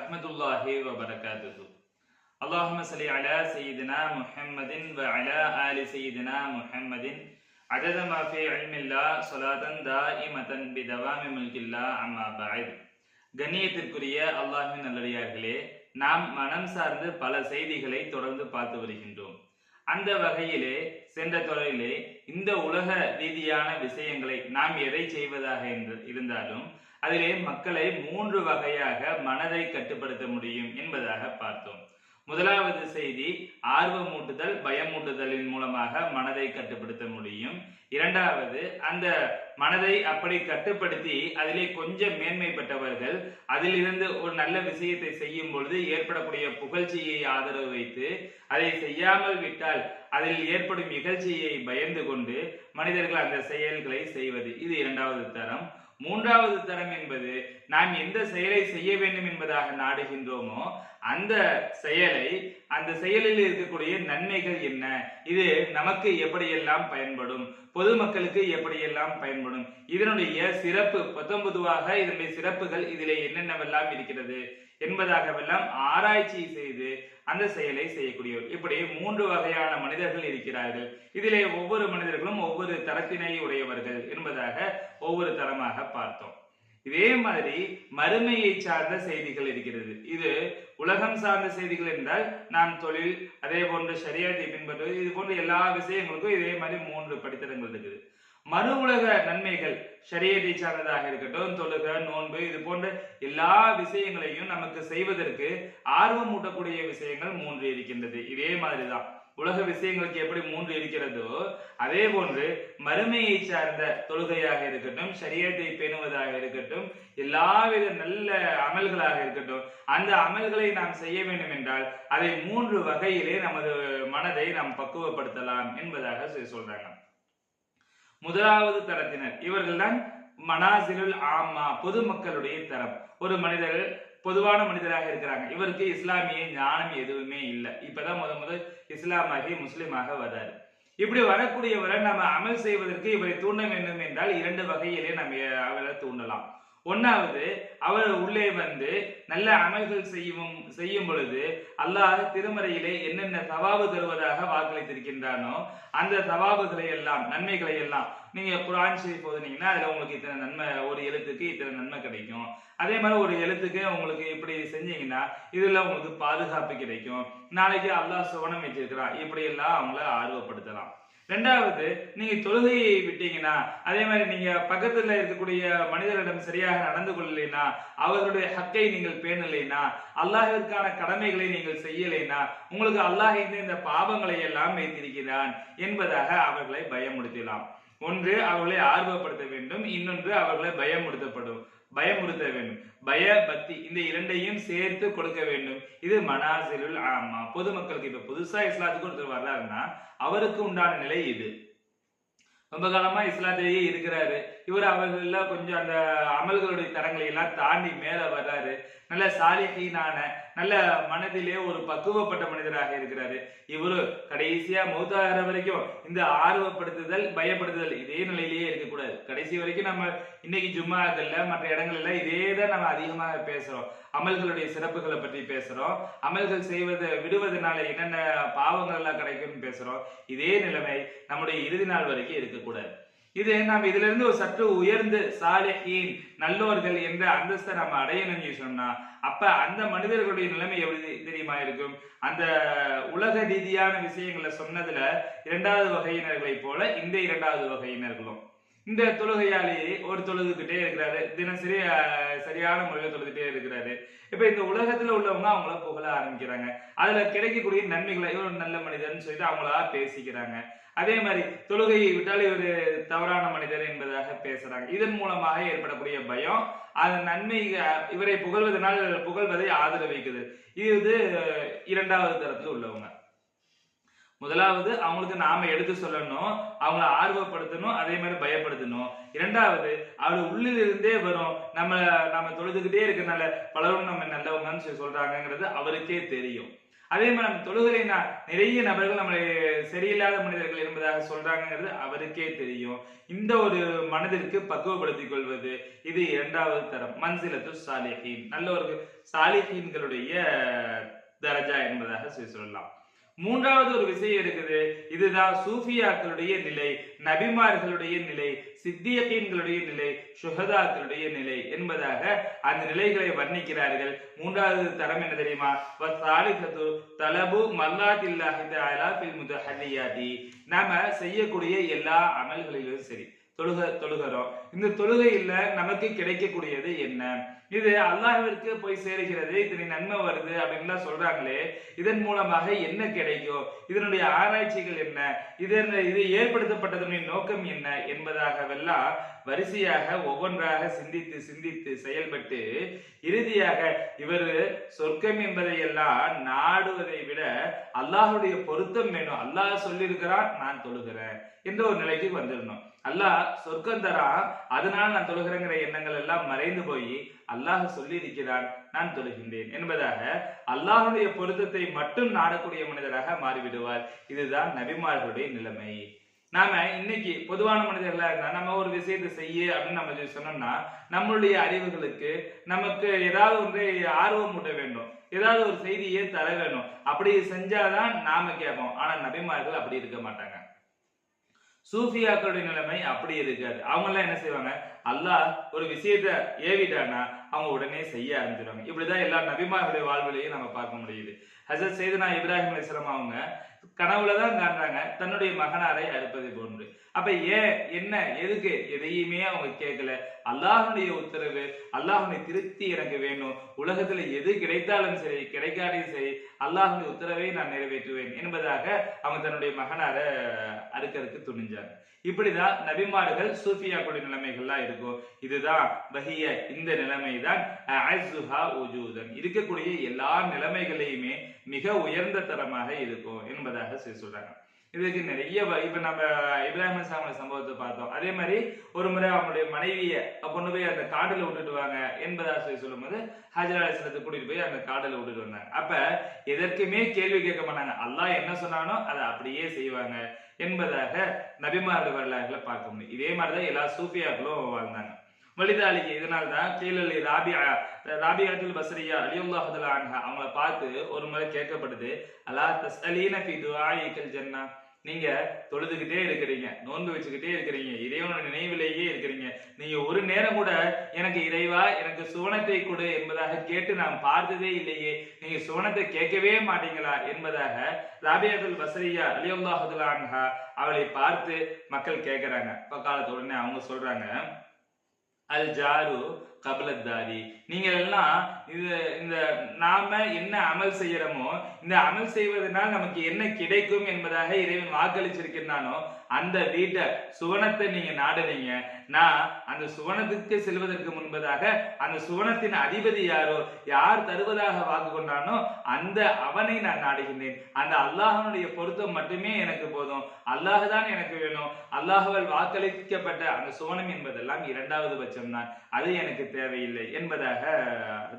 வரஹ்மத்துல்லாஹி வபரகாத்துஹு. அல்லாஹும்ம ஸல்லி அலா சய்யிதினா முஹம்மதின் வ அலா ஆலி சய்யிதினா முஹம்மதின். في علم الله صلاة دائمة بدوام ملك الله அம்மா بعد கண்ணியத்திற்குரிய அல்லாஹின் நல்லடியார்களே நாம் மனம் சார்ந்து பல செய்திகளை தொடர்ந்து பார்த்து வருகின்றோம். அந்த வகையிலே சென்ற தொடரிலே இந்த உலக ரீதியான விஷயங்களை நாம் எதை செய்வதாக இருந்தாலும் அதிலே மக்களை மூன்று வகையாக மனதை கட்டுப்படுத்த முடியும் என்பதாக பார்த்தோம். முதலாவது செய்தி ஆர்வமூட்டுதல் பயமூட்டுதலின் மூலமாக மனதை கட்டுப்படுத்த முடியும். இரண்டாவது அந்த மனதை அப்படி கட்டுப்படுத்தி அதிலே கொஞ்சம் மேன்மை பெற்றவர்கள் அதிலிருந்து ஒரு நல்ல விஷயத்தை செய்யும் பொழுது ஏற்படக்கூடிய புகழ்ச்சியை ஆதரவு வைத்து அதை செய்யாமல் விட்டால் அதில் ஏற்படும் இகழ்ச்சியை பயந்து கொண்டு மனிதர்கள் அந்த செயல்களை செய்வது. இது இரண்டாவது தரம். மூன்றாவது தரம் என்பது நாம் எந்த செயலை செய்ய வேண்டும் என்பதாக நாடுகின்றோமோ அந்த செயலை அந்த செயலில் இருக்கக்கூடிய நன்மைகள் என்ன? இது நமக்கு எப்படியெல்லாம் பயன்படும்? பொதுமக்களுக்கு எப்படியெல்லாம் பயன்படும்? இதனுடைய சிறப்பு பத்தொன்பதுவாக இதனுடைய சிறப்புகள் இதிலே என்னென்னவெல்லாம் இருக்கிறது? என்பதாகவெல்லாம் ஆராய்ச்சி செய்து அந்த செயலை செய்யக்கூடியவர். இப்படி மூன்று வகையான மனிதர்கள் இருக்கிறார்கள். இதிலே ஒவ்வொரு மனிதர்களும் ஒவ்வொரு தரத்தினை உடையவர்கள் என்பதாக ஒவ்வொரு தரமாக பார்த்தோம். இதே மாதிரி மறுமையை சார்ந்த செய்திகள் இருக்கிறது. இது உலகம் சார்ந்த செய்திகள் என்றால் நாம் தொழில் அதே போன்ற சரியாத்தை பின்பற்றுவது இது போன்ற எல்லா விஷயங்களுக்கும் இதே மாதிரி மூன்று படித்தரங்கள் இருக்குது. மறு உலக நன்மைகள் சரியத்தை சார்ந்ததாக இருக்கட்டும் தொழுக நோன்பு இது போன்ற எல்லா விஷயங்களையும் நமக்கு செய்வதற்கு ஆர்வம் ஊட்டக்கூடிய விஷயங்கள் மூன்று இருக்கின்றது. இதே மாதிரிதான். உலக விஷயங்களுக்கு எப்படி மூன்று இருக்கிறதோ அதே போன்று மறுமையை சார்ந்த தொழுகையாக இருக்கட்டும் சரியத்தை பேணுவதாக இருக்கட்டும் எல்லாவித நல்ல அமல்களாக இருக்கட்டும் அந்த அமல்களை நாம் செய்ய வேண்டும் என்றால் அதை மூன்று வகையிலே நமது மனதை நாம் பக்குவப்படுத்தலாம் என்பதாக சொல்றாங்க. முதலாவது தரத்தினர். இவர்கள்தான் மனாசிலுல் ஆமா பொதுமக்களுடைய தரம். ஒரு மனிதர் பொதுவான மனிதராக இருக்கிறாங்க. இவருக்கு இஸ்லாமிய ஞானம் எதுவுமே இல்லை. இப்பதான் முத முதல் இஸ்லாமாகி முஸ்லீமாக வர்றாரு. இப்படி வரக்கூடியவரை நம்ம அமல் செய்வதற்கு இவரை தூண்ட வேண்டும் என்றால் இரண்டு வகையிலே நம்ம அவரை தூண்டலாம். ஒன்னாவது அவர் உள்ளே வந்து நல்ல அமல்கள் செய்யும் செய்யும் பொழுது அல்லாஹ் திருமறையிலே என்னென்ன சவாபு தருவதாக வாக்களித்திருக்கின்றானோ அந்த சவாபுகளை எல்லாம் நன்மைகளை எல்லாம் நீங்க குரான் ஷரீஃப் ஓதுனீங்கன்னா அதுல உங்களுக்கு இத்தனை நன்மை ஒரு எழுத்துக்கு இத்தனை நன்மை கிடைக்கும். அதே மாதிரி ஒரு எழுத்துக்கு உங்களுக்கு இப்படி செஞ்சீங்கன்னா இதுல உங்களுக்கு பாதுகாப்பு கிடைக்கும். நாளைக்கு அல்லாஹ் சுவனம் வச்சிருக்கிறான். இப்படி எல்லாம் அவங்கள ஆர்வப்படுத்தலாம். ரெண்டாவது நீங்க தொழுகையை விட்டீங்கன்னா அதே மாதிரி நீங்க பக்கத்துல இருக்கக்கூடிய மனிதரிடம் சரியாக நடந்து கொள்ளலைன்னா அவர்களுடைய ஹக்கை நீங்கள் பேணலைனா அல்லாஹிற்கான கடமைகளை நீங்கள் செய்யலைனா உங்களுக்கு அல்லாஹ் இந்த பாவங்களை எல்லாம் வைத்திருக்கிறான் என்பதாக அவர்களை பயமுடுத்தலாம் ஒன்று அவர்களை ஆர்வப்படுத்த வேண்டும். இன்னொன்று அவர்களை பயமுறுத்தப்படும். பயமுறுத்த வேண்டும். பய பக்தி இந்த இரண்டையும் சேர்த்து கொடுக்க வேண்டும். இது மனாசிலுல் ஆமா. பொதுமக்களுக்கு இப்ப புதுசா இஸ்லாத்துக்கு ஒருத்தர் வர்றாருன்னா அவருக்கு உண்டான நிலை இது. ரொம்ப காலமா இஸ்லாத்திலேயே இருக்கிறாரு. இவர் அவர்களில் கொஞ்சம் அந்த அமல்களுடைய தரங்களை எல்லாம் தாண்டி மேலே வர்றாரு. நல்ல சாலிகீனான நல்ல மனதிலே ஒரு பக்குவப்பட்ட மனிதராக இருக்கிறாரு. இவரு கடைசியா மௌத்தாகிற வரைக்கும் இந்த ஆர்வப்படுத்துதல் பயப்படுத்துதல் இதே நிலையிலேயே இருக்கக்கூடாது. கடைசி வரைக்கும் நம்ம இன்னைக்கு ஜும்மாக்கள்ல மற்ற இடங்கள்ல இதே தான் நம்ம அதிகமாக பேசுறோம். அமல்களுடைய சிறப்புகளை பற்றி பேசுறோம். அமல்கள் செய்வதை விடுவதனால என்னென்ன பாவங்கள் எல்லாம் கிடைக்கும்னு பேசுறோம். இதே நிலைமை நம்முடைய இறுதி நாள் வரைக்கும் இருக்கக்கூடாது. இது நாம் இதுல இருந்து ஒரு சற்று உயர்ந்து சாலிஹீன் நல்லோர்கள் என்ற அந்தஸ்தை நம்ம அடையணும்னு சொன்னா அப்ப அந்த மனிதர்களுடைய நிலைமை எப்படி தெரியுமா இருக்கும்? அந்த உலக ரீதியான விஷயங்களை சொன்னதுல இரண்டாவது வகையினர்களை போல இந்த இரண்டாவது வகையினர்களும். இந்த தொழுகையாளி ஒரு தொழுதுகிட்டே இருக்கிறாரு. தினசரி சரியான முறையில் தொழுதுகிட்டே இருக்கிறாரு. இப்ப இந்த உலகத்துல உள்ளவங்க அவங்கள புகழ ஆரம்பிக்கிறாங்க. அதுல கிடைக்கக்கூடிய நன்மைகளை இவர் ஒரு நல்ல மனிதர்னு சொல்லிட்டு அவங்களா பேசிக்கிறாங்க. அதே மாதிரி தொழுகையை விட்டால் இவர் தவறான மனிதர் என்பதாக பேசுறாங்க. இதன் மூலமாக ஏற்படக்கூடிய பயம் அதன் நன்மை இவரை புகழ்வதனால் புகழ்வதை ஆதரவிக்குது இது இரண்டாவது தரத்துல உள்ளவங்க. முதலாவது அவங்களுக்கு நாம எடுத்து சொல்லணும் அவங்கள ஆர்வப்படுத்தணும் அதே மாதிரி பயப்படுத்தணும். இரண்டாவது அவர் உள்ளிலிருந்தே வரும். நம்ம நம்ம தொழுதுகிட்டே இருக்கனால பலரும் நம்ம நல்லவங்கன்னு சொல்லி சொல்றாங்கங்கிறது அவருக்கே தெரியும். அதே மாதிரி நம்ம தொழுகலைனா நிறைய நபர்கள் நம்மளை சரியில்லாத மனிதர்கள் என்பதாக சொல்றாங்கிறது அவருக்கே தெரியும். இந்த ஒரு மனதிற்கு பக்குவப்படுத்திக் கொள்வது இது இரண்டாவது தரம். மன்சிலத்து சாலிஹீன். நல்ல ஒரு சாலிஹீன்களுடைய தரஜா என்பதாக சொல்லி சொல்லலாம். மூன்றாவது ஒரு விஷயம் இருக்குது. இதுதான் சூஃபியாக்களுடைய நிலை நபிமார்களுடைய நிலை சித்தியக்கீன்களுடைய நிலை சுகதாக்களுடைய நிலை என்பதாக அந்த நிலைகளை வர்ணிக்கிறார்கள். மூன்றாவது தரம் என்ன தெரியுமா? தலபு மல்லாத்தில்லாஹி நாம செய்யக்கூடிய எல்லா அமல்களிலும் சரி. தொழுக தொழுகிறோம். இந்த தொழுகையில நமக்கு கிடைக்கக்கூடியது என்ன? இது அல்லாஹிற்கு போய் சேருகிறது இதனை நன்மை வருது அப்படின்லாம் சொல்றாங்களே. இதன் மூலமாக என்ன கிடைக்கும்? இதனுடைய ஆராய்ச்சிகள் என்ன? இதன் இது ஏற்படுத்தப்பட்டதனுடைய நோக்கம் என்ன என்பதாகவெல்லாம் வரிசையாக ஒவ்வொன்றாக சிந்தித்து சிந்தித்து செயல்பட்டு இறுதியாக இவர் சொர்க்கம் என்பதையெல்லாம் நாடுவதை விட அல்லாஹுடைய பொருத்தம் வேணும். அல்லாஹ் சொல்லியிருக்கிறான் நான் தொழுகிறேன் என்ற ஒரு நிலைக்கு வந்துடணும் அல்லாஹ் சொர்க்கம் தரான் அதனால் நான் தொழுகிறேங்கிற எண்ணங்கள் எல்லாம் மறைந்து போய் அல்லாஹ் சொல்லி இருக்கிறான் நான் தொழுகின்றேன். என்பதாக அல்லாஹனுடைய பொருத்தத்தை மட்டும் நாடக்கூடிய மனிதராக மாறிவிடுவார். இதுதான் நபிமார்களுடைய நிலைமை. நாம இன்னைக்கு பொதுவான மனிதர்களா இருந்தா நம்ம ஒரு விஷயத்தை செய்ய அப்படின்னு நம்ம சொல்லி சொன்னோம்னா நம்மளுடைய அறிவுகளுக்கு நமக்கு ஏதாவது ஒன்றை ஆர்வம் ஊட்ட வேண்டும். ஏதாவது ஒரு செய்தியை தர வேணும் அப்படி செஞ்சாதான் நாம கேட்போம். ஆனா நபிமார்கள் அப்படி இருக்க மாட்டாங்க. சூஃபியாக்களுடைய நிலைமை அப்படி இருக்காது. அவங்க எல்லாம் என்ன செய்வாங்க? அல்லாஹ் ஒரு விஷயத்த ஏவிட்டானா அவங்க உடனே செய்ய ஆரம்பிச்சிடுவாங்க இப்படிதான் எல்லா நபிமார்களுடைய வாழ்விலையும் நம்ம பார்க்க முடியுது. ஹசரத் செய்தனா இப்ராஹிம் அலிஸ்லாம் அவங்க கனவுல தான் காண்றாங்க தன்னுடைய மகனாரை அறுப்பதை போன்று. அப்ப ஏன் என்ன எதுக்கு எதையுமே அவங்க கேட்கல? அல்லாஹனுடைய உத்தரவு அல்லாஹனுடைய திருப்தி எனக்கு வேணும். உலகத்துல எது கிடைத்தாலும் சரி கிடைக்காதையும் சரி அல்லாஹனுடைய உத்தரவை நான் நிறைவேற்றுவேன் என்பதாக அவங்க தன்னுடைய மகனார அறுக்கிறதுக்கு துணிஞ்சாங்க. இப்படிதான் நபிமார்கள் சூஃபியாக்களுடைய நிலைமைகள்லாம் இருக்கும். இதுதான் பகிய இந்த நிலைமை தான் உஜூதன். இருக்கக்கூடிய எல்லா நிலைமைகளையுமே மிக உயர்ந்த தரமாக இருக்கும் என்பதாக சொல்லி சொல்றாங்க. இதுக்கு நிறைய வ- இப்ப நம்ம இப்ராஹிம் சாமி சம்பவத்தை பார்த்தோம். அதே மாதிரி ஒரு முறை அவங்களுடைய மனைவியை கொண்டு போய் அந்த காடுல விட்டுட்டு வாங்க என்பதா சொல்லி சொல்லும்போது ஹாஜர் அலிஸ்லத்தை கூட்டிட்டு போய் அந்த காடுல விட்டுட்டு வந்தாங்க. அப்ப எதற்குமே கேள்வி கேட்க மாட்டாங்க. அல்லாஹ் என்ன சொன்னானோ அதை அப்படியே செய்வாங்க என்பதாக நபிமார்கள் வரலாறுகளை பார்க்க முடியும். இதே மாதிரிதான் எல்லா சூஃபியாக்களும் வாழ்ந்தாங்க. வலிதாலிக்கு இதனால தான் கீழலி ராபியா ராபியாத்தில் பஸ்ரியா அலியுல்லாஹுல ஆன்ஹா அவங்கள பார்த்து ஒரு முறை கேட்கப்படுது. அலா தஸ்அலீன ஃபி துஆயிக்கல் ஜன்னா. நீங்க தொழுதுகிட்டே இருக்கிறீங்க நோன்பு வச்சுக்கிட்டே இருக்கிறீங்க இறைவனோட நினைவிலேயே இருக்கிறீங்க. நீங்க ஒரு நேரம் கூட எனக்கு இறைவா எனக்கு சுவனத்தை கொடு என்பதாக கேட்டு நான் பார்த்ததே இல்லையே. நீங்க சுவனத்தை கேட்கவே மாட்டீங்களா என்பதாக ராபியாத்துல் பசரியா அலியுல்லாஹுல அன்ஹா அவளை பார்த்து மக்கள் கேட்கிறாங்க. இப்ப காலத்து உடனே அவங்க சொல்றாங்க الجار قبل الدار. நீங்கள் எல்லாம் இது இந்த நாம என்ன அமல் செய்யறோமோ இந்த அமல் செய்வதனால் நமக்கு என்ன கிடைக்கும் என்பதாக இறைவன் வாக்களிச்சிருக்கிறானோ அந்த வீட்டை சுவனத்தை நீங்க நாடுனீங்க. நான் அந்த சுவனத்துக்கு செல்வதற்கு முன்பதாக அந்த சுவனத்தின் அதிபதி யாரோ யார் தருவதாக வாக்கு கொண்டானோ அந்த அவனை நான் நாடுகின்றேன். அந்த அல்லாஹனுடைய பொருத்தம் மட்டுமே எனக்கு போதும். அல்லாஹ் தான் எனக்கு வேணும். அல்லாஹுவால் வாக்களிக்கப்பட்ட அந்த சுவனம் என்பதெல்லாம் இரண்டாவது பட்சம்தான். அது எனக்கு தேவையில்லை என்பதாக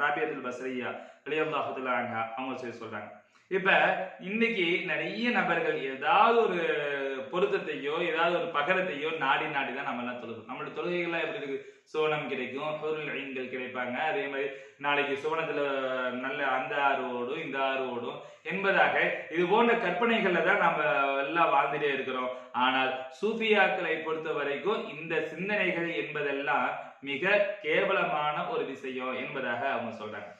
ராபியத்துல் பஸ்ரியா அலியல்லாஹுல்லா அவங்க சொல்லி சொல்றாங்க இப்ப இன்னைக்கு நிறைய நபர்கள் ஏதாவது ஒரு பொருத்தத்தையோ ஏதாவது ஒரு பகரத்தையோ நாடி நாடி தான் நம்ம எல்லாம் தொழுகும் நம்மளோட தொழுகைகள்லாம் எப்படி இருக்கு? சோனம் கிடைக்கும் பொருள் ஐன்கள் கிடைப்பாங்க. அதே மாதிரி நாளைக்கு சோனத்துல நல்ல அந்த ஆறு ஓடும் இந்த ஆறு ஓடும் என்பதாக இது போன்ற கற்பனைகள்ல தான் நம்ம எல்லாம் வாழ்ந்துட்டே இருக்கிறோம். ஆனால் சூஃபியாக்களை பொறுத்த வரைக்கும் இந்த சிந்தனைகள் என்பதெல்லாம் மிக கேவலமான ஒரு விஷயம் என்பதாக அவங்க சொல்றாங்க.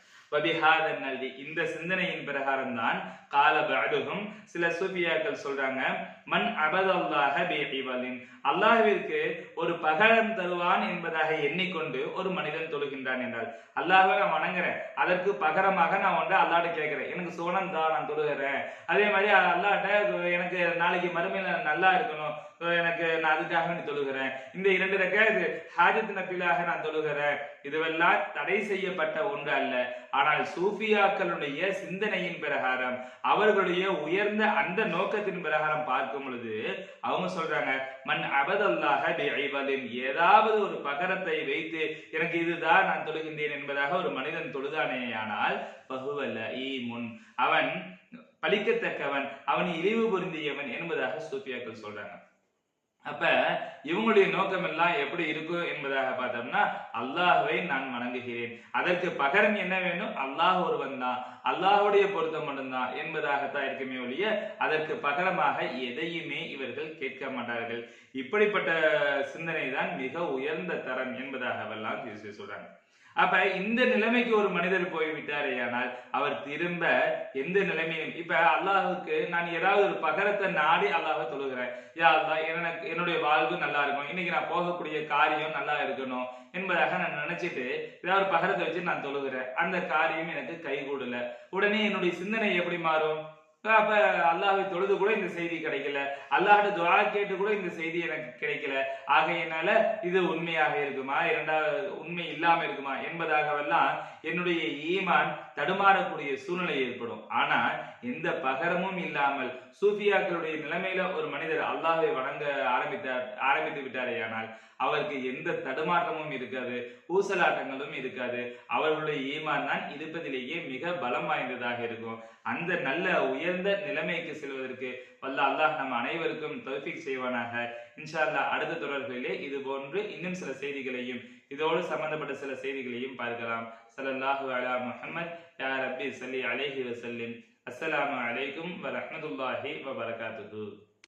இந்த சிந்தனையின் பிரகாரம் தான் கால பஅதுஹும் சில சூஃபியாக்கள் சொல்றாங்க மன் அபதல்லாஹ பிஇவலின். அல்லாஹ்விற்கு ஒரு பகரம் தருவான் என்பதாக எண்ணிக்கொண்டு ஒரு மனிதன் தொழுகின்றான் என்றால் அல்லாஹ்வை நான் வணங்குறேன். அதற்கு பகரமாக நான் வந்து அல்லாட்ட கேட்கிறேன். எனக்கு சோனம் தான் நான் தொழுகிறேன். அதே மாதிரி அல்லாட்ட எனக்கு நாளைக்கு மறுமையில நல்லா இருக்கணும். எனக்கு நான் அதுக்காக நீ தொழுகிறேன். இந்த இரண்டு ரக்காயத்து ஹாஜத் நபிலாக நான் தொழுகிறேன். இதுவெல்லாம் தடை செய்யப்பட்ட ஒன்று அல்ல. ஆனால் சூஃபியாக்களுடைய சிந்தனையின் பிரகாரம் அவர்களுடைய உயர்ந்த அந்த நோக்கத்தின் பிரகாரம் பார்க்கும் பொழுது அவங்க சொல்றாங்க மண் அபதல்லாக ஏதாவது ஒரு பகரத்தை வைத்து எனக்கு இதுதான் நான் தொழுகின்றேன் என்பதாக ஒரு மனிதன் தொழுதானேயானால் பகுவல்ல ஈ முன் அவன் பலிக்கத்தக்கவன் அவன் இழிவு பொருந்தியவன் என்பதாக சூப்பியாக்கள் சொல்றாங்க. அப்ப இவங்களுடைய நோக்கம் எல்லாம் எப்படி இருக்கும் என்பதாக பார்த்தோம்னா அல்லாஹுவை நான் வணங்குகிறேன். அதற்கு பகரம் என்ன வேணும்? அல்லாஹ் ஒருவன் தான். அல்லாஹுடைய பொருத்தம் மட்டும்தான் என்பதாகத்தான் இருக்குமே ஒழிய அதற்கு பகரமாக எதையுமே இவர்கள் கேட்க மாட்டார்கள். இப்படிப்பட்ட சிந்தனை தான் மிக உயர்ந்த தரம் என்பதாகவெல்லாம் சொல்றாங்க. அப்ப இந்த நிலைமைக்கு ஒரு மனிதர் போய் விட்டாரேயானால் அவர் திரும்ப எந்த நிலைமையும் இப்ப அல்லாஹுக்கு நான் ஏதாவது ஒரு பகரத்தை நாடி அல்லாஹ் தொழுகிறேன். யா அல்லாஹ் எனக்கு என்னுடைய வாழ்வு நல்லா இருக்கும் இன்னைக்கு நான் போகக்கூடிய காரியம் நல்லா இருக்கணும் என்பதாக நான் நினைச்சிட்டு ஏதாவது ஒரு பகரத்தை வச்சு நான் தொழுகிறேன். அந்த காரியம் எனக்கு கைகூடல. உடனே என்னுடைய சிந்தனை எப்படி மாறும்? அப்ப அல்லாஹை தொழுது கூட இந்த செய்தி கிடைக்கல. அல்லாஹ்ட துவா கேட்டு கூட இந்த செய்தி எனக்கு கிடைக்கல. ஆகையினால இது உண்மையாக இருக்குமா? இரண்டாவது உண்மை இல்லாம இருக்குமா? என்பதாகவெல்லாம் என்னுடைய ஈமான் தடுமாறக்கூடிய சூழ்நிலை ஏற்படும். ஆனா எந்த பகரமும் இல்லாமல் சூஃபியாக்களுடைய நிலைமையில ஒரு மனிதர் அல்லாஹை வணங்க ஆரம்பித்தார் ஆரம்பித்து விட்டாரேயானால் அவருக்கு எந்த தடுமாற்றமும் இருக்காது ஊசலாட்டங்களும் இருக்காது. அவர்களுடைய ஈமான் தான் இருப்பதிலேயே மிக பலம் வாய்ந்ததாக இருக்கும். அந்த நல்ல உயர்ந்த நிலைமைக்கு செல்வதற்கு வல்ல அல்லாஹ் நம் அனைவருக்கும் தௌஃபிக் செய்வானாக. இன்ஷா அல்லாஹ் அடுத்த தொடர்களிலே இது போன்று இன்னும் சில செய்திகளையும் இதோடு சம்பந்தப்பட்ட சில செய்திகளையும் பார்க்கலாம். ஸல்லல்லாஹு அலா முஹம்மத் யார் அப்பி சல்லி அலேஹி வஸல்லிம். அஸ்ஸலாமு அலைக்கும் வ ரஹ்மத்துல்லாஹி